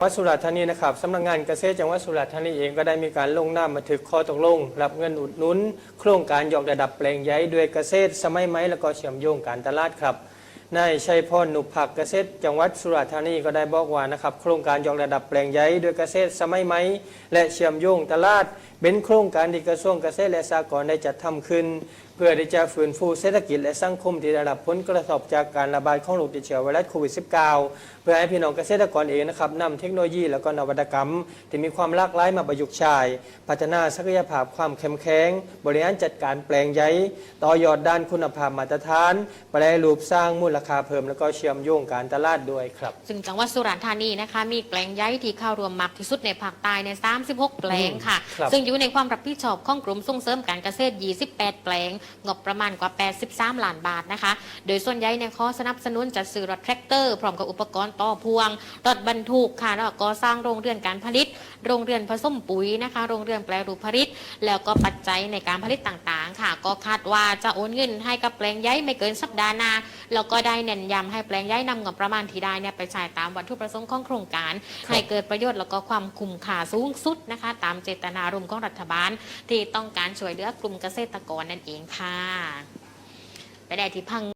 จังหวัดสุราษฎร์ธานีนะครับสำนักงานเกษตรจังหวัดสุราษฎร์ธานีเองก็ได้มีการลงนามบันทึกข้อตกลง รับเงินอุดหนุน โครงการยกระดับแปลงใหญ่ด้วยเกษตร สมัยไหมและก็เชื่อมโยงการตลาดครับนายชัยพรหนุผักเกษตร จังหวัดสุราษฎร์ธานีก็ได้บอกว่านะครับโครงการยกระดับแปลงใหญ่ด้วยเกษตร สมัยไหมและเชื่อมโยงตลาด เป็นโครงการที่กระทรวงเกษตรและสหกรณ์ได้จัดทำขึ้น พื่อที่จะฟื้นฟูเศรษฐกิจและสังคมที่ได้รับผลกระทบจากการระบาดของโรคติดเชื้อไวรัสโควิด -19 เพื่อให้พี่น้องเกษตรกรเองนะครับนำเทคโนโลยีและก็นวัตกรรม ที่มีความหลากหลายมาประยุกต์ใช้พัฒนาศักยภาพความเข้มแข็งบริหารจัดการแปลงใหญ่ต่อยอดด้านคุณภาพมาตรฐาน แปรรูปสร้างมูลค่าเพิ่ม และก็เชื่อมโยงการตลาดด้วยครับ ซึ่งจังหวัดสุราษฎร์ธานีนะคะมีแปลงใหญ่ที่เข้ารวมมากที่สุดในภาคใต้ใน 36 แปลงค่ะครับซึ่งอยู่ในความรับผิดชอบของกรมส่งเสริมการเกษตร 28 แปลงงบประมาณกว่า 83 ล้านบาทนะคะ โดยส่วนใหญ่เนี่ยขอสนับสนุนจัดซื้อรถแทรกเตอร์พร้อมกับอุปกรณ์ต่อพ่วง รถบรรทุกค่ะแล้วก็ก่อสร้างโรงเรือนการผลิต โรงเรือนผสมปุ๋ยนะคะ โรงเรือนแปรรูปผลิต แล้วก็ปัจจัยในการผลิตต่างๆ ค่ะ ก็คาดว่าจะโอนเงินให้กับแปลงใหญ่ไม่เกินสัปดาห์หน้าแล้วก็ได้เน้นย้ำให้แปลงย้ายนำงบประมาณที่ได้เนี่ยไปใช้ตามวัตถุประสงค์ของโครงการ ให้เกิดประโยชน์แล้วก็ความคุ้มค่าสูงสุดนะคะ ตามเจตนารมณ์ของรัฐบาล ที่ต้องการช่วยเหลือกลุ่มเกษตรกรนั่นเองค่ะ ไปได้ที่พัง